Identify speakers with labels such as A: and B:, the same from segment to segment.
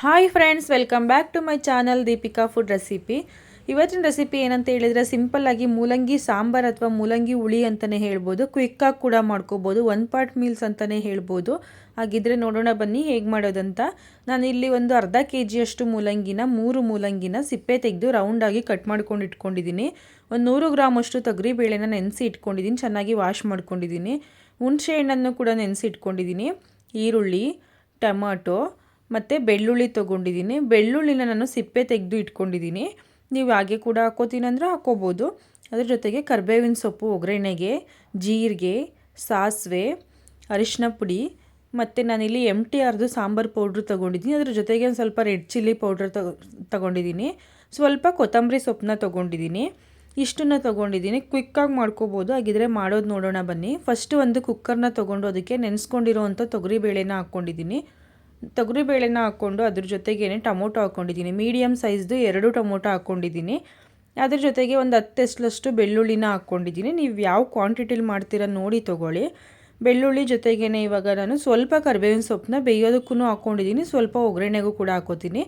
A: Hi friends welcome back to my channel Deepika food recipe ಇವತ್ತಿನ recipe ಏನಂತ ಹೇಳಿದರೆ ಸಿಂಪಲ್ಲಾಗಿ ಮೂಲಂಗಿ ಸಾಂಬಾರ್ ಅಥವಾ ಮೂಲಂಗಿ ಹುಳಿ ಅಂತಲೇ ಹೇಳ್ಬೋದು. ಕ್ವಿಕ್ಕಾಗಿ ಕೂಡ ಮಾಡ್ಕೋಬೋದು. ಒನ್ ಪಾರ್ಟ್ ಮೀಲ್ಸ್ ಅಂತಲೇ ಹೇಳ್ಬೋದು. ಹಾಗಿದ್ರೆ ನೋಡೋಣ ಬನ್ನಿ ಹೇಗೆ ಮಾಡೋದಂತ. ನಾನು ಇಲ್ಲಿ ಒಂದು ಅರ್ಧ ಕೆ ಜಿಯಷ್ಟು ಮೂಲಂಗಿನ, ಮೂರು ಮೂಲಂಗಿನ ಸಿಪ್ಪೆ ತೆಗೆದು ರೌಂಡಾಗಿ ಕಟ್ ಮಾಡ್ಕೊಂಡು ಇಟ್ಕೊಂಡಿದ್ದೀನಿ. ಒಂದು ನೂರು ಗ್ರಾಮಷ್ಟು ತೊಗರಿಬೇಳೆನ ನೆನೆಸಿ ಇಟ್ಕೊಂಡಿದ್ದೀನಿ. ಚೆನ್ನಾಗಿ ವಾಶ್ ಮಾಡ್ಕೊಂಡಿದ್ದೀನಿ. ಹುಣಸೆ ಹಣ್ಣನ್ನು ಕೂಡ ನೆನೆಸಿ ಇಟ್ಕೊಂಡಿದ್ದೀನಿ. ಈರುಳ್ಳಿ, ಟೊಮಾಟೊ ಮತ್ತು ಬೆಳ್ಳುಳ್ಳಿ ತೊಗೊಂಡಿದ್ದೀನಿ. ಬೆಳ್ಳುಳ್ಳಿನ ನಾನು ಸಿಪ್ಪೆ ತೆಗೆದು ಇಟ್ಕೊಂಡಿದ್ದೀನಿ. ನೀವು ಹಾಗೆ ಕೂಡ ಹಾಕೋತೀನಿ ಅಂದರೆ ಹಾಕೋಬೋದು ಅದ್ರ ಜೊತೆಗೆ ಕರ್ಬೇವಿನ ಸೊಪ್ಪು, ಒಗ್ಗರಣೆಗೆ, ಜೀರಿಗೆ, ಸಾಸಿವೆ ಅರಿಶಿನ ಪುಡಿ ಮತ್ತು ನಾನಿಲ್ಲಿ ಎಂ ಟಿ ಆರ್ದು ಸಾಂಬಾರು ಪೌಡ್ರ್ ತೊಗೊಂಡಿದ್ದೀನಿ. ಅದ್ರ ಜೊತೆಗೆ ಒಂದು ಸ್ವಲ್ಪ ರೆಡ್ ಚಿಲ್ಲಿ ಪೌಡ್ರ್ ತಗೊ, ತೊಗೊಂಡಿದ್ದೀನಿ. ಸ್ವಲ್ಪ ಕೊತ್ತಂಬರಿ ಸೊಪ್ಪನ್ನ ತೊಗೊಂಡಿದ್ದೀನಿ. ಇಷ್ಟನ್ನು ತೊಗೊಂಡಿದ್ದೀನಿ. ಕ್ವಿಕ್ಕಾಗಿ ಮಾಡ್ಕೋಬೋದು. ಹಾಗಿದ್ರೆ ಮಾಡೋದು ನೋಡೋಣ ಬನ್ನಿ. ಫಸ್ಟ್ ಒಂದು ಕುಕ್ಕರ್ನ ತೊಗೊಂಡು ಅದಕ್ಕೆ ನೆನೆಸ್ಕೊಂಡಿರೋವಂಥ ತೊಗರಿಬೇಳೆನ ಹಾಕ್ಕೊಂಡಿದ್ದೀನಿ. ತೊಗರಿಬೇಳೆನ ಹಾಕ್ಕೊಂಡು ಅದ್ರ ಜೊತೆಗೇನೆ ಟೊಮೊಟೊ ಹಾಕ್ಕೊಂಡಿದ್ದೀನಿ. ಮೀಡಿಯಮ್ ಸೈಜ್ದು ಎರಡು ಟೊಮೊಟೊ ಹಾಕ್ಕೊಂಡಿದ್ದೀನಿ. ಅದ್ರ ಜೊತೆಗೆ ಒಂದು ಹತ್ತು ಬೆಳ್ಳುಳ್ಳಿನ ಹಾಕ್ಕೊಂಡಿದ್ದೀನಿ. ನೀವು ಯಾವ ಕ್ವಾಂಟಿಟಿಲಿ ಮಾಡ್ತೀರಾ ನೋಡಿ ತೊಗೊಳ್ಳಿ. ಬೆಳ್ಳುಳ್ಳಿ ಜೊತೆಗೇನೆ ಇವಾಗ ನಾನು ಸ್ವಲ್ಪ ಕರಿಬೇವಿನ ಸೊಪ್ಪನ್ನ ಬೇಯೋದಕ್ಕೂ ಹಾಕ್ಕೊಂಡಿದ್ದೀನಿ. ಸ್ವಲ್ಪ ಒಗ್ಗರಣೆಗೂ ಕೂಡ ಹಾಕೋತೀನಿ.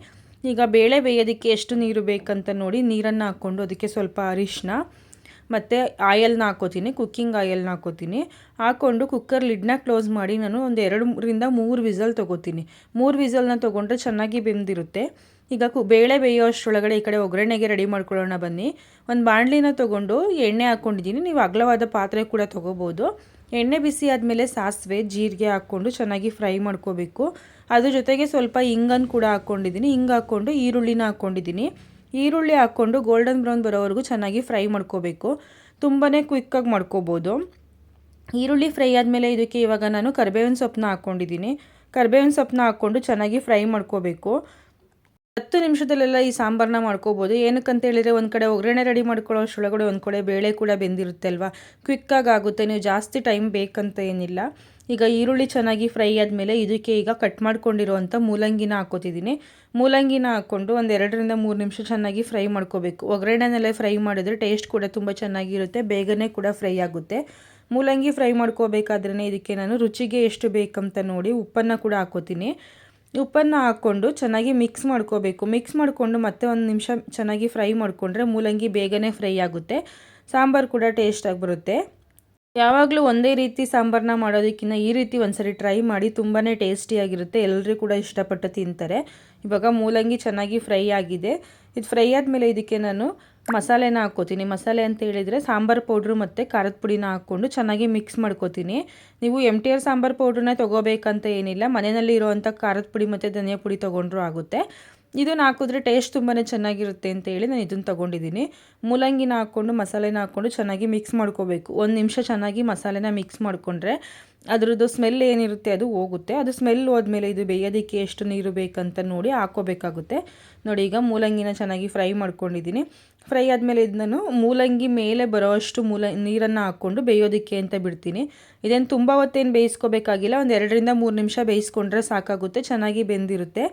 A: ಈಗ ಬೇಳೆ ಬೇಯೋದಕ್ಕೆ ಎಷ್ಟು ನೀರು ಬೇಕಂತ ನೋಡಿ ನೀರನ್ನು ಹಾಕ್ಕೊಂಡು ಅದಕ್ಕೆ ಸ್ವಲ್ಪ ಅರಿಶಿನ ಮತ್ತು ಆಯಲ್ನ ಹಾಕೋತೀನಿ ಕುಕ್ಕಿಂಗ್ ಆಯಲ್ನ ಹಾಕೋತೀನಿ. ಹಾಕ್ಕೊಂಡು ಕುಕ್ಕರ್ ಲಿಡ್ನ ಕ್ಲೋಸ್ ಮಾಡಿ ನಾನು ಒಂದು ಎರಡರಿಂದ ಮೂರು ವಿಸಲ್ ತೊಗೋತೀನಿ. ಮೂರು ವಿಸಲ್ನ ತೊಗೊಂಡ್ರೆ ಚೆನ್ನಾಗಿ ಬೆಂದಿರುತ್ತೆ. ಈಗ ಕು, ಬೇಳೆ ಬೇಯೋ ಅಷ್ಟರೊಳಗಡೆ ಈ ಕಡೆ ಒಗ್ಗರಣೆಗೆ ರೆಡಿ ಮಾಡ್ಕೊಳ್ಳೋಣ ಬನ್ನಿ. ಒಂದು ಬಾಣಲಿನ ತೊಗೊಂಡು ಎಣ್ಣೆ ಹಾಕ್ಕೊಂಡಿದ್ದೀನಿ. ನೀವು ಅಗಲವಾದ ಪಾತ್ರೆ ಕೂಡ ತೊಗೋಬೋದು. ಎಣ್ಣೆ ಬಿಸಿ ಆದಮೇಲೆ ಸಾಸಿವೆ, ಜೀರಿಗೆ ಹಾಕ್ಕೊಂಡು ಚೆನ್ನಾಗಿ ಫ್ರೈ ಮಾಡ್ಕೋಬೇಕು. ಅದ್ರ ಜೊತೆಗೆ ಸ್ವಲ್ಪ ಹಿಂಗನ್ನು ಕೂಡ ಹಾಕ್ಕೊಂಡಿದ್ದೀನಿ. ಹಿಂಗೆ ಹಾಕ್ಕೊಂಡು ಈರುಳ್ಳಿನ ಹಾಕ್ಕೊಂಡಿದ್ದೀನಿ. ಈರುಳ್ಳಿ ಹಾಕ್ಕೊಂಡು ಗೋಲ್ಡನ್ ಬ್ರೌನ್ ಬರೋವರೆಗೂ ಚೆನ್ನಾಗಿ ಫ್ರೈ ಮಾಡ್ಕೋಬೇಕು. ತುಂಬಾ ಕ್ವಿಕ್ಕಾಗಿ ಮಾಡ್ಕೋಬೋದು. ಈರುಳ್ಳಿ ಫ್ರೈ ಆದಮೇಲೆ ಇದಕ್ಕೆ ಇವಾಗ ನಾನು ಕರಿಬೇವಿನ ಸೊಪ್ಪನ್ನ ಹಾಕ್ಕೊಂಡಿದ್ದೀನಿ. ಕರಿಬೇವಿನ ಸೊಪ್ಪನ್ನ ಹಾಕ್ಕೊಂಡು ಚೆನ್ನಾಗಿ ಫ್ರೈ ಮಾಡ್ಕೋಬೇಕು. ಹತ್ತು ನಿಮಿಷದಲ್ಲೆಲ್ಲ ಈ ಸಾಂಬಾರನ್ನ ಮಾಡ್ಕೋಬೋದು. ಏನಕ್ಕಂತ ಹೇಳಿದರೆ ಒಂದು ಕಡೆ ಒಗ್ಗರಣೆ ರೆಡಿ ಮಾಡ್ಕೊಳ್ಳೋ ಅಷ್ಟೊಳಗಡೆ ಒಂದು ಕಡೆ ಬೇಳೆ ಕೂಡ ಬೆಂದಿರುತ್ತೆ ಅಲ್ವಾ ಕ್ವಿಕ್ಕಾಗಿ ಆಗುತ್ತೆ. ನೀವು ಜಾಸ್ತಿ ಟೈಮ್ ಬೇಕಂತ ಏನಿಲ್ಲ. ಈಗ ಈರುಳ್ಳಿ ಚೆನ್ನಾಗಿ ಫ್ರೈ ಆದಮೇಲೆ ಇದಕ್ಕೆ ಈಗ ಕಟ್ ಮಾಡ್ಕೊಂಡಿರುವಂಥ ಮೂಲಂಗಿನ ಹಾಕೋತಿದ್ದೀನಿ ಮೂಲಂಗಿನ ಹಾಕ್ಕೊಂಡು ಒಂದು ಎರಡರಿಂದ ಮೂರು ನಿಮಿಷ ಚೆನ್ನಾಗಿ ಫ್ರೈ ಮಾಡ್ಕೋಬೇಕು. ಒಗ್ಗರಣೆನಲ್ಲೇ ಫ್ರೈ ಮಾಡಿದ್ರೆ ಟೇಸ್ಟ್ ಕೂಡ ತುಂಬ ಚೆನ್ನಾಗಿರುತ್ತೆ, ಬೇಗನೆ ಕೂಡ ಫ್ರೈ ಆಗುತ್ತೆ. ಮೂಲಂಗಿ ಫ್ರೈ ಮಾಡ್ಕೋಬೇಕಾದ್ರೆ ಇದಕ್ಕೆ ನಾನು ರುಚಿಗೆ ಎಷ್ಟು ಬೇಕಂತ ನೋಡಿ ಉಪ್ಪನ್ನು ಕೂಡ ಹಾಕೋತೀನಿ ಉಪ್ಪನ್ನು ಹಾಕ್ಕೊಂಡು ಚೆನ್ನಾಗಿ ಮಿಕ್ಸ್ ಮಾಡ್ಕೋಬೇಕು. ಮಿಕ್ಸ್ ಮಾಡಿಕೊಂಡು ಮತ್ತೆ ಒಂದು ನಿಮಿಷ ಚೆನ್ನಾಗಿ ಫ್ರೈ ಮಾಡಿಕೊಂಡ್ರೆ ಮೂಲಂಗಿ ಬೇಗನೆ ಫ್ರೈ ಆಗುತ್ತೆ. ಸಾಂಬಾರು ಕೂಡ ಟೇಸ್ಟಾಗಿ ಬರುತ್ತೆ ಯಾವಾಗಲೂ ಒಂದೇ ರೀತಿ ಸಾಂಬಾರನ್ನ ಮಾಡೋದಕ್ಕಿಂತ ಈ ರೀತಿ ಒಂದ್ಸರಿ ಟ್ರೈ ಮಾಡಿ ತುಂಬಾ ಟೇಸ್ಟಿಯಾಗಿರುತ್ತೆ ಎಲ್ಲರೂ ಕೂಡ ಇಷ್ಟಪಟ್ಟು ತಿಂತಾರೆ. ಇವಾಗ ಮೂಲಂಗಿ ಚೆನ್ನಾಗಿ ಫ್ರೈ ಆಗಿದೆ. ಇದು ಫ್ರೈ ಆದಮೇಲೆ ಇದಕ್ಕೆ ನಾನು ಮಸಾಲೆನ ಹಾಕ್ಕೋತೀನಿ. ಮಸಾಲೆ ಅಂತ ಹೇಳಿದರೆ ಸಾಂಬಾರು ಪೌಡ್ರು ಮತ್ತು ಖಾರದ ಪುಡಿನ ಹಾಕ್ಕೊಂಡು ಚೆನ್ನಾಗಿ ಮಿಕ್ಸ್ ಮಾಡ್ಕೋತೀನಿ. ನೀವು ಎಂ ಟಿ ಆರ್ ಸಾಂಬಾರು ಪೌಡ್ರನ್ನ ತೊಗೋಬೇಕಂತ ಏನಿಲ್ಲ. ಮನೆಯಲ್ಲಿ ಇರೋವಂಥ ಖಾರದ ಪುಡಿ ಮತ್ತು ಧನಿಯಾ ಪುಡಿ ತೊಗೊಂಡ್ರೂ ಆಗುತ್ತೆ. ಇದನ್ನು ಹಾಕಿದ್ರೆ ಟೇಸ್ಟ್ ತುಂಬಾ ಚೆನ್ನಾಗಿರುತ್ತೆ ಅಂತ ಹೇಳಿ ನಾನು ಇದನ್ನು ತಗೊಂಡಿದ್ದೀನಿ ಮೂಲಂಗಿನ ಹಾಕ್ಕೊಂಡು, ಮಸಾಲೆನ ಹಾಕ್ಕೊಂಡು ಚೆನ್ನಾಗಿ ಮಿಕ್ಸ್ ಮಾಡ್ಕೋಬೇಕು. ಒಂದು ನಿಮಿಷ ಚೆನ್ನಾಗಿ ಮಸಾಲೆನ ಮಿಕ್ಸ್ ಮಾಡಿಕೊಂಡ್ರೆ ಅದರದ್ದು ಸ್ಮೆಲ್ ಏನಿರುತ್ತೆ ಅದು ಹೋಗುತ್ತೆ. ಅದು ಸ್ಮೆಲ್ ಹೋದ್ಮೇಲೆ ಇದು ಬೇಯೋದಕ್ಕೆ ಎಷ್ಟು ನೀರು ಬೇಕಂತ ನೋಡಿ ಹಾಕೋಬೇಕಾಗುತ್ತೆ ನೋಡಿ, ಈಗ ಮೂಲಂಗಿನ ಚೆನ್ನಾಗಿ ಫ್ರೈ ಮಾಡ್ಕೊಂಡಿದ್ದೀನಿ ಫ್ರೈ ಆದಮೇಲೆ ಇದನ್ನು ಮೂಲಂಗಿ ಮೇಲೆ ಬರೋಷ್ಟು ಮೂಲ ನೀರನ್ನು ಹಾಕ್ಕೊಂಡು ಬೇಯೋದಕ್ಕೆ ಅಂತ ಬಿಡ್ತೀನಿ. ಇದೇನು ತುಂಬ ಹೊತ್ತೇನು ಬೇಯಿಸ್ಕೋಬೇಕಾಗಿಲ್ಲ. ಒಂದು ಎರಡರಿಂದ ಮೂರು ನಿಮಿಷ ಬೇಯಿಸ್ಕೊಂಡ್ರೆ ಸಾಕಾಗುತ್ತೆ, ಚೆನ್ನಾಗಿ ಬೆಂದಿರುತ್ತೆ.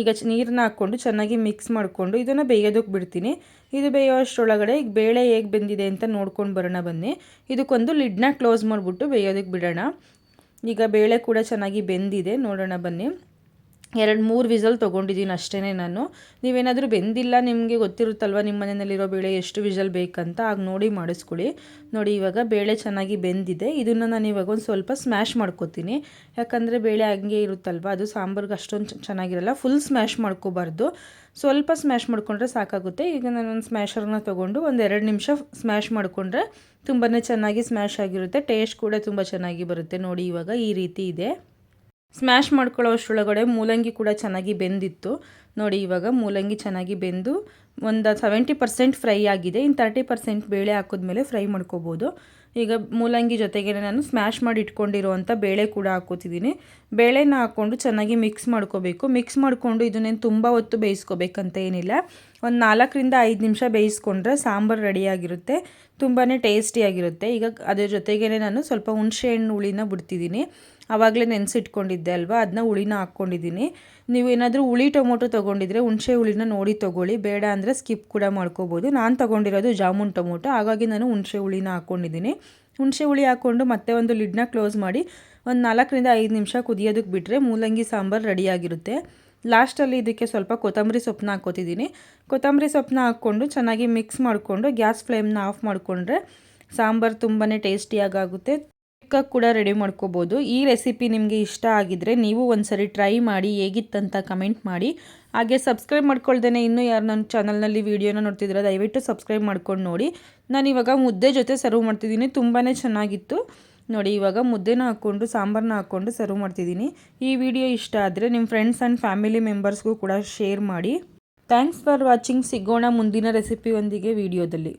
A: ಈಗ ನೀರನ್ನ ಹಾಕ್ಕೊಂಡು ಚೆನ್ನಾಗಿ ಮಿಕ್ಸ್ ಮಾಡಿಕೊಂಡು ಇದನ್ನು ಬೇಯೋದಕ್ಕೆ ಬಿಡ್ತೀನಿ. ಇದು ಬೇಯೋ ಅಷ್ಟರೊಳಗಡೆ ಈಗ ಬೇಳೆ ಹೇಗೆ ಬೆಂದಿದೆ ಅಂತ ನೋಡ್ಕೊಂಡು ಬರೋಣ ಬನ್ನಿ. ಇದಕ್ಕೊಂದು ಲಿಡ್ನ ಕ್ಲೋಸ್ ಮಾಡಿಬಿಟ್ಟು ಬೇಯೋದಕ್ಕೆ ಬಿಡೋಣ. ಈಗ ಬೇಳೆ ಕೂಡ ಚೆನ್ನಾಗಿ ಬೆಂದಿದೆ, ನೋಡೋಣ ಬನ್ನಿ. ಎರಡು ಮೂರು ವಿಸಲ್ ತೊಗೊಂಡಿದ್ದೀನಿ ಅಷ್ಟೇ ನಾನು. ನೀವೇನಾದರೂ ಬೆಂದಿಲ್ಲ ನಿಮಗೆ ಗೊತ್ತಿರುತ್ತಲ್ವ, ನಿಮ್ಮ ಮನೆಯಲ್ಲಿರೋ ಬೇಳೆ ಎಷ್ಟು ವಿಸಲ್ ಬೇಕಂತ? ಆಗ ನೋಡಿ ಮಾಡಿಸ್ಕೊಳ್ಳಿ. ನೋಡಿ, ಇವಾಗ ಬೇಳೆ ಚೆನ್ನಾಗಿ ಬೆಂದಿದೆ. ಇದನ್ನು ನಾನು ಇವಾಗ ಒಂದು ಸ್ವಲ್ಪ ಸ್ಮ್ಯಾಶ್ ಮಾಡ್ಕೋತೀನಿ. ಯಾಕಂದರೆ ಬೇಳೆ ಹಂಗೆ ಇರುತ್ತಲ್ವ, ಅದು ಸಾಂಬಾರ್ಗೆ ಅಷ್ಟೊಂದು ಚೆನ್ನಾಗಿರಲ್ಲ ಫುಲ್ ಸ್ಮ್ಯಾಶ್ ಮಾಡ್ಕೋಬಾರ್ದು. ಸ್ವಲ್ಪ ಸ್ಮ್ಯಾಶ್ ಮಾಡಿಕೊಂಡ್ರೆ ಸಾಕಾಗುತ್ತೆ. ಈಗ ನಾನು ಒಂದು ಸ್ಮ್ಯಾಷರ್ನ ತೊಗೊಂಡು ಒಂದು ಎರಡು ನಿಮಿಷ ಸ್ಮ್ಯಾಶ್ ಮಾಡಿಕೊಂಡ್ರೆ ತುಂಬಾ ಚೆನ್ನಾಗಿ ಸ್ಮ್ಯಾಶ್ ಆಗಿರುತ್ತೆ. ಟೇಸ್ಟ್ ಕೂಡ ತುಂಬ ಚೆನ್ನಾಗಿ ಬರುತ್ತೆ. ನೋಡಿ, ಇವಾಗ ಈ ರೀತಿ ಇದೆ. ಸ್ಮ್ಯಾಶ್ ಮಾಡ್ಕೊಳ್ಳೋ ಅಷ್ಟರೊಳಗಡೆ ಮೂಲಂಗಿ ಕೂಡ ಚೆನ್ನಾಗಿ ಬೆಂದಿತ್ತು. ನೋಡಿ ಇವಾಗ ಮೂಲಂಗಿ ಚೆನ್ನಾಗಿ ಬೆಂದು ಒಂದು ಸೆವೆಂಟಿ ಪರ್ಸೆಂಟ್ ಫ್ರೈ ಆಗಿದೆ. ಇನ್ನು ತರ್ಟಿ ಪರ್ಸೆಂಟ್ ಬೇಳೆ ಹಾಕಿದ್ಮೇಲೆ ಫ್ರೈ ಮಾಡ್ಕೋಬೋದು. ಈಗ ಮೂಲಂಗಿ ಜೊತೆಗೆ ನಾನು ಸ್ಮ್ಯಾಶ್ ಮಾಡಿ ಇಟ್ಕೊಂಡಿರುವಂಥ ಬೇಳೆ ಕೂಡ ಹಾಕೋತಿದ್ದೀನಿ. ಬೇಳೆನ ಹಾಕ್ಕೊಂಡು ಚೆನ್ನಾಗಿ ಮಿಕ್ಸ್ ಮಾಡ್ಕೋಬೇಕು. ಮಿಕ್ಸ್ ಮಾಡಿಕೊಂಡು ಇದನ್ನೇನು ತುಂಬ ಹೊತ್ತು ಬೇಯಿಸ್ಕೋಬೇಕಂತ ಏನಿಲ್ಲ. ಒಂದು ನಾಲ್ಕರಿಂದ ಐದು ನಿಮಿಷ ಬೇಯಿಸ್ಕೊಂಡ್ರೆ ಸಾಂಬಾರು ರೆಡಿಯಾಗಿರುತ್ತೆ ತುಂಬಾ ಟೇಸ್ಟಿಯಾಗಿರುತ್ತೆ ಈಗ ಅದರ ಜೊತೆಗೇ ನಾನು ಸ್ವಲ್ಪ ಹುಣಸೆ ಹಣ್ಣು ಹುಳಿನ ಬಿಡ್ತಿದ್ದೀನಿ. ಆವಾಗಲೇ ನೆನೆಸಿಟ್ಕೊಂಡಿದ್ದೆ ಅಲ್ವಾ? ಅದನ್ನ ಹುಳಿನ ಹಾಕ್ಕೊಂಡಿದ್ದೀನಿ ನೀವು ಏನಾದರೂ ಹುಳಿ ಟೊಮೊಟೊ ತೊಗೊಂಡಿದ್ರೆ ಹುಣಸೆ ಹುಳಿನ ನೋಡಿ ತೊಗೊಳ್ಳಿ. ಬೇಡ ಅಂದರೆ ಸ್ಕಿಪ್ ಕೂಡ ಮಾಡ್ಕೋಬೋದು. ನಾನು ತೊಗೊಂಡಿರೋದು ಜಾಮೂನ್ ಟೊಮೊಟೊ. ಹಾಗಾಗಿ ನಾನು ಹುಣಸೆ ಹುಳಿನ ಹಾಕ್ಕೊಂಡಿದ್ದೀನಿ ಹುಣಸೆ ಹುಳಿ ಹಾಕ್ಕೊಂಡು ಮತ್ತೆ ಒಂದು ಲಿಡ್ನ ಕ್ಲೋಸ್ ಮಾಡಿ ಒಂದು ನಾಲ್ಕರಿಂದ ಐದು ನಿಮಿಷ ಕುದಿಯೋದಕ್ಕೆ ಬಿಟ್ಟರೆ ಮೂಲಂಗಿ ಸಾಂಬಾರು ರೆಡಿಯಾಗಿರುತ್ತೆ ಲಾಸ್ಟಲ್ಲಿ ಇದಕ್ಕೆ ಸ್ವಲ್ಪ ಕೊತ್ತಂಬರಿ ಸೊಪ್ಪನ್ನ ಹಾಕ್ಕೋತಿದ್ದೀನಿ ಕೊತ್ತಂಬರಿ ಸೊಪ್ಪನ್ನ ಹಾಕ್ಕೊಂಡು ಚೆನ್ನಾಗಿ ಮಿಕ್ಸ್ ಮಾಡಿಕೊಂಡು ಗ್ಯಾಸ್ ಫ್ಲೇಮ್ನ ಆಫ್ ಮಾಡಿಕೊಂಡ್ರೆ ಸಾಂಬಾರು ತುಂಬಾ ಟೇಸ್ಟಿಯಾಗಿ ಆಗುತ್ತೆ ಚಿಕ್ಕ ಕೂಡ ರೆಡಿ ಮಾಡ್ಕೋಬೋದು. ಈ ರೆಸಿಪಿ ನಿಮಗೆ ಇಷ್ಟ ಆಗಿದರೆ ನೀವು ಒಂದ್ಸರಿ ಟ್ರೈ ಮಾಡಿ ಹೇಗಿತ್ತಂತ ಕಮೆಂಟ್ ಮಾಡಿ. ಹಾಗೆ ಸಬ್ಸ್ಕ್ರೈಬ್ ಮಾಡ್ಕೊಳ್ದೇ ಇನ್ನೂ ಯಾರು ನನ್ನ ಚಾನಲ್ನಲ್ಲಿ ವೀಡಿಯೋನ ನೋಡ್ತಿದ್ರೆ, ದಯವಿಟ್ಟು ಸಬ್ಸ್ಕ್ರೈಬ್ ಮಾಡ್ಕೊಂಡು ನೋಡಿ. ನಾನು ಇವಾಗ ಮುದ್ದೆ ಜೊತೆ ಸರ್ವ್ ಮಾಡ್ತಿದ್ದೀನಿ ತುಂಬಾ ಚೆನ್ನಾಗಿತ್ತು. ನೋಡಿ, ಇವಾಗ ಮುದ್ದೆನ ಹಾಕ್ಕೊಂಡು ಸಾಂಬಾರನ್ನ ಹಾಕ್ಕೊಂಡು ಸರ್ವ್ ಮಾಡ್ತಿದ್ದೀನಿ ಈ ವಿಡಿಯೋ ಇಷ್ಟ ಆದರೆ ನಿಮ್ಮ ಫ್ರೆಂಡ್ಸ್ ಆ್ಯಂಡ್ ಫ್ಯಾಮಿಲಿ ಮೆಂಬರ್ಸ್ಗೂ ಕೂಡ ಶೇರ್ ಮಾಡಿ. ಥ್ಯಾಂಕ್ಸ್ ಫಾರ್ ವಾಚಿಂಗ್ ಸಿಗೋಣ ಮುಂದಿನ ರೆಸಿಪಿಯೊಂದಿಗೆ ವಿಡಿಯೋದಲ್ಲಿ